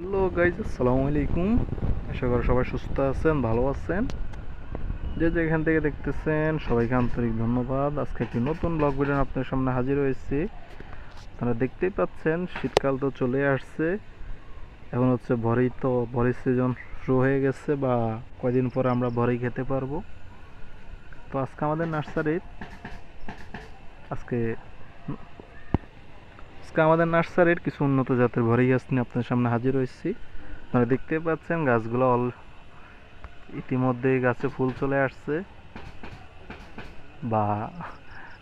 Hello guys আসসালামু আলাইকুম। আশা করি সবাই সুস্থ আছেন, ভালো আছেন। যে যেখান থেকে দেখতেছেন, সবাইকে আন্তরিক ধন্যবাদ। আজকে একটি নতুন ব্লগ ভিডিও আপনার সামনে হাজির হয়েছি। আপনারা দেখতেই পাচ্ছেন, শীতকাল তো চলে আসছে। এখন হচ্ছে ভরেই তো, ভরের সিজন শুরু হয়ে গেছে বা কয়দিন পরে আমরা ভরেই খেতে পারব। তো আজকে আমাদের নার্সারির, আজকে আজকে আমাদের নার্সারির কিছু উন্নত জাতের ভরি গাছ নিয়ে আপনার সামনে হাজির হয়েছি। আপনারা দেখতে পাচ্ছেন গাছগুলো অল ইতিমধ্যেই গাছে ফুল চলে আসছে। বা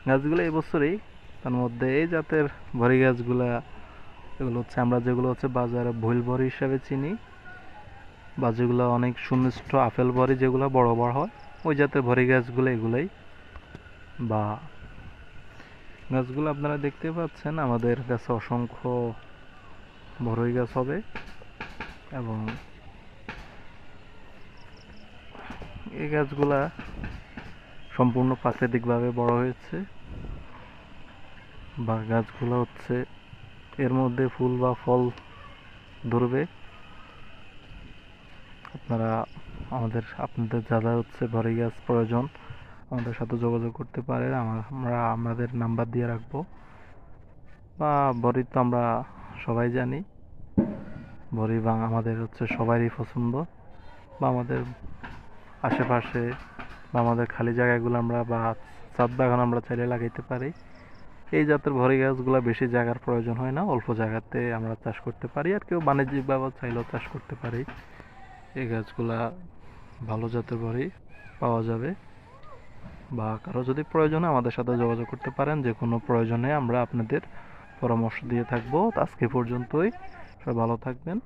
গাছগুলো এবছরই তার মধ্যে এই জাতের ভরি গাছগুলা, এগুলো হচ্ছে আমরা যেগুলো হচ্ছে বাজারে ভুল ভরি হিসাবে চিনি, বা যেগুলো অনেক সুনিষ্ট আপেল ভরি যেগুলো বড় বড় হয়, ওই জাতের ভরি গাছগুলো এগুলোই। বা গাছগুলো আপনারা দেখতে পাচ্ছেন, আমাদের কাছে অসংখ্য বড়ই গাছ হবে এবং এই গাছগুলা সম্পূর্ণ প্রাকৃতিকভাবে বড় হয়েছে। বা গাছগুলো হচ্ছে, এর মধ্যে ফুল বা ফল ধরবে। আপনারা আমাদের, আপনাদের যা যা হচ্ছে বড়ই গাছ প্রয়োজন। আমাদের সাথে যোগাযোগ করতে পারেন। আমা- আমরা আমাদের নাম্বার দিয়ে রাখব। বা বড়ি তো আমরা সবাই জানি। বড়ি বা আমাদের হচ্ছে সবারই পছন্দ। বা আমাদের আশেপাশে বা আমাদের খালি জায়গাগুলো আমরা বা ছাদ বাগান আমরা চাইলে লাগাইতে পারি। এই জাতের ভরি গাছগুলো বেশি জায়গার প্রয়োজন হয় না। অল্প জায়গাতে আমরা চাষ করতে পারি। আর কেউ বাণিজ্যিকভাবে চাইলেও চাষ করতে পারি। এই গাছগুলা ভালো জাতের ভরি পাওয়া যাবে। বা কারও যদি প্রয়োজন আমাদের সাথে যোগাযোগ করতে পারেন, যে কোনো প্রয়োজনে আমরা আপনাদের পরামর্শ দিয়ে থাকব। আজকে পর্যন্তই। সবাই ভালো থাকবেন।